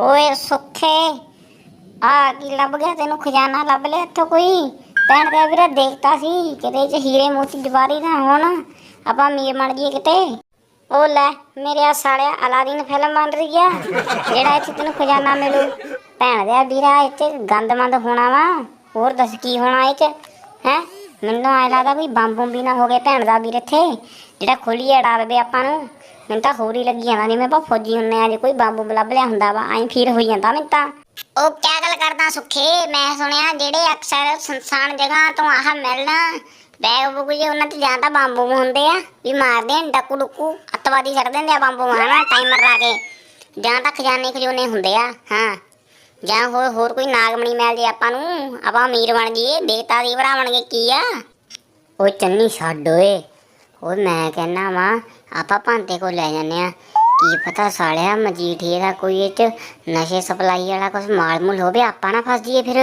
ਓਏ ਸੁੱਖੇ, ਆ ਕੀ ਲੱਭ ਗਿਆ ਤੈਨੂੰ? ਖਜ਼ਾਨਾ ਲੱਭ ਲਿਆ ਇੱਥੋਂ ਕੋਈ? ਭੈਣ ਦਾ ਵੀਰਾ ਦੇਖਤਾ ਸੀ, ਕਿਤੇ ਚ ਹੀਰੇ ਮੋਤੀ ਜਵਾਰੀ ਨਾ ਹੋਣ, ਆਪਾਂ ਮੀਰ ਬਣ ਗਏ ਕਿਤੇ। ਉਹ ਲੈ, ਮੇਰੇ ਆ ਸਾਲਿਆ ਅਲਾਦੀਨ ਫਿਲਮ ਬਣ ਰਹੀ ਆ, ਜਿਹੜਾ ਇੱਥੇ ਤੈਨੂੰ ਖਜ਼ਾਨਾ ਮਿਲੂ। ਭੈਣ ਦਾ ਵੀਰਾ ਇੱਥੇ ਗੰਦਮੰਦ ਹੋਣਾ ਵਾ, ਹੋਰ ਦੱਸ ਕੀ ਹੋਣਾ ਇਹ ਚ, ਹੈ? ਮੈਨੂੰ ਐ ਲੱਗਦਾ ਵੀ ਬੰਬ ਬੰਬੀ ਨਾ ਹੋ ਗਏ ਭੈਣ ਦਾ ਵੀਰ ਇੱਥੇ, ਜਿਹੜਾ ਖੋਲੀ ਅੜਾ ਦੇਵੇ ਆਪਾਂ ਨੂੰ। ਮੈਨੂੰ ਤਾਂ ਹੋਰ ਹੀ ਲੱਗੀ ਜਾਂਦਾ, ਜਿਵੇਂ ਆਪਾਂ ਫੌਜੀ ਹੁੰਨੇ ਆ, ਜੇ ਕੋਈ ਬੰਬ ਬੰਬ ਲੱਭ ਲਿਆ ਹੁੰਦਾ ਵਾ, ਐਂ ਫੀਲ ਹੋਈ ਜਾਂਦਾ ਮੈਨੂੰ ਤਾਂ। ਉਹ ਕਿਆ ਗੱਲ ਕਰਦਾ ਸੁੱਖੇ? ਮੈਂ ਸੁਣਿਆ ਜਿਹੜੇ ਅਕਸਰ ਸੰਸਾਨ ਜਗ੍ਹਾ ਤੋਂ ਆਹ ਮਿਲਣ, ਬੈਗ ਬੁਗ ਜੇ ਉਹਨਾਂ ਤੇ ਜਾਂ ਤਾਂ ਬੰਬ ਬੰਬ ਹੁੰਦੇ ਆ, ਵੀ ਮਾਰਦੇ ਆ, ਡੱਕੂ ਡੁੱਕੂ, ਅੱਤਵਾਦੀ ਛੱਡ ਦਿੰਦੇ ਆ ਬੰਬ ਮਾਰਨਾ ਹਨਾ ਟਾਈਮਰ ਲਾ ਕੇ। ਜਾਂ ਤਾਂ ਖਜ਼ਾਨੇ ਖਜੂਨੇ ਹੁੰਦੇ ਆ, ਹਾਂ। ਜਾਂ ਹੋਰ ਹੋਰ ਕੋਈ ਨਾਗਮਣੀ ਮਿਲ ਜੇ ਆਪਾਂ ਨੂੰ ਆਪਾਂ ਅਮੀਰ ਬਣ ਜਾਈਏ ਦੇਤਾ ਦੀ ਭਰਾ ਕੀ ਆ? ਉਹ ਚੰਨੀ ਛੱਡ ਓਏ। ਉਹ ਮੈਂ ਕਹਿਣਾ ਵਾ, ਆਪਾਂ ਭਾਂਤੇ ਕੋ ਲੈ ਜਾਂਦੇ ਆ ਕੀ ਪਤਾ ਸਾਲਿਆ ਮਜੀਠੀਏ ਦਾ ਕੋਈ ਇਹ ਚ ਨਸ਼ੇ ਸਪਲਾਈ ਵਾਲਾ ਕੁਝ ਮਾਲ ਮੂਲ ਹੋਵੇ, ਆਪਾਂ ਨਾ ਫਸ ਜਾਈਏ ਫਿਰ।